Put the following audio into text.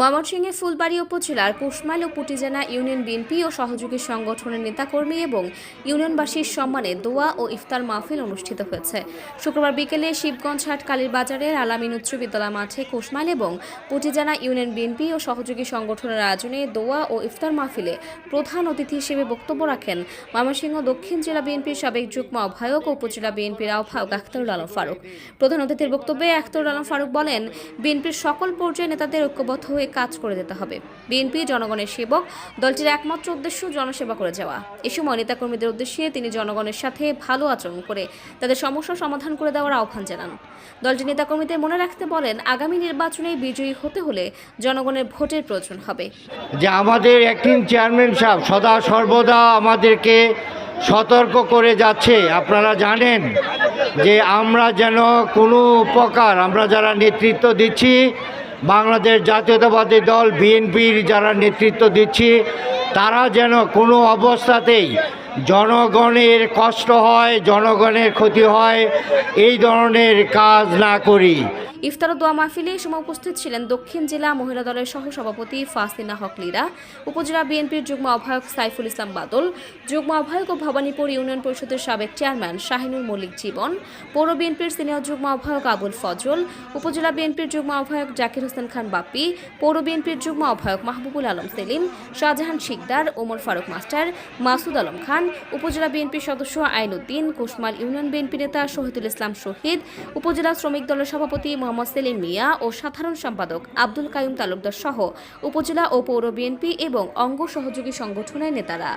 ময়মনসিংহে ফুলবাড়ী উপজেলার কুশমাইল ও পুটিজানা union BNP ও সহযোগী সংগঠনের নেতাকর্মী এবং ইউনিয়নবাসীর সম্মানে দোয়া ও ইফতার মাহফিল অনুষ্ঠিত হয়েছে। শুক্রবার বিকেলে শিবগঞ্জ হাট কালীর বাজারের আলামিন উচ্চ বিদ্যালয় মাঠে কুশমাইল এবং পুটিজানা ইউনিয়ন বিএনপি ও সহযোগী সংগঠনের আয়োজনে দোয়া ও ইফতার মাহফিলে প্রধান অতিথি হিসেবে বক্তব্য রাখেন ময়মনসিংহ দক্ষিণ জেলা বিএনপির সাবেক যুগ্ম আহ্বায়ক ও উপজেলা বিএনপির আহ্বায়ক আখতারুল আলম ফারুক। প্রধান অতিথির বক্তব্যে আখতারুল আলম ফারুক বলেন, বিএনপির সকল পর্যায়ে নেতাদের ঐক্যবদ্ধ হয়ে কাজ করে যেতে হবে। বিএনপি জনগণের সেবক, দলটির একমাত্র উদ্দেশ্য জনসেবা করে যাওয়া। এ সময় নেতাকর্মীদের উদ্দেশ্যে তিনি জনগণের সাথে ভালো আচরণ করে তাদের সমস্যা সমাধান করে দেওয়ার আহ্বান জানান। দলটির নেতাকর্মীদের মনে রাখতে বলেন, আগামী নির্বাচনে বিজয়ী হতে হলে জনগণের ভোটের প্রয়োজন হবে। যে আমাদের অ্যাক্টিং চেয়ারম্যান সাহেব সদা সর্বদা আমাদেরকে সতর্ক করে যাচ্ছে। আপনারা জানেন যে আমরা যেন কোনো উপকার, আমরা যারা নেতৃত্ব দিচ্ছি বাংলাদেশ জাতীয়তাবাদী দল, বিএনপির যারা নেতৃত্ব দিচ্ছি, তারা যেন কোনো অবস্থাতেই জনগণের কষ্ট হয়, জনগণের ক্ষতি হয়, এই ধরনের কাজ না করি। ইফতার দোয়া মাহফিলে এই সময় উপস্থিত ছিলেন দক্ষিণ জেলা মহিলা দলের সহসভাপতি ফাসিনা হক লীরা, উপজেলা বিএনপির যুগ্ম আহ্বায়ক সাইফুল ইসলাম বাদল, যুগ্ম আহ্বায়ক ও ভবানীপুর ইউনিয়ন পরিষদের সাবেক চেয়ারম্যান শাহিনুর মল্লিক জীবন, পৌর বিএনপির সিনিয়র যুগ্ম আহ্বায়ক আবুল ফজল, উপজেলা বিএনপির যুগ্ম আহ্বায়ক জাকির হোসেন খান বাপ্পি, পৌর বিএনপির যুগ্ম আহ্বায়ক মাহবুবুল আলম সেলিম, শাহজাহান শিকদার, ওমর ফারুক মাস্টার, মাসুদ আলম খান, উপজেলা বিএনপির সদস্য আইনুদ্দিন, কুশমাল ইউনিয়ন বিএনপি নেতা শহীদুল ইসলাম শহীদ, উপজেলা শ্রমিক দলের সভাপতি মোহাম্মদ সেলিম মিয়া ও সাধারণ সম্পাদক আব্দুল কায়ুম তালুকদার সহ উপজেলা ও পৌর বিএনপি এবং অঙ্গ সহযোগী সংগঠনের নেতারা।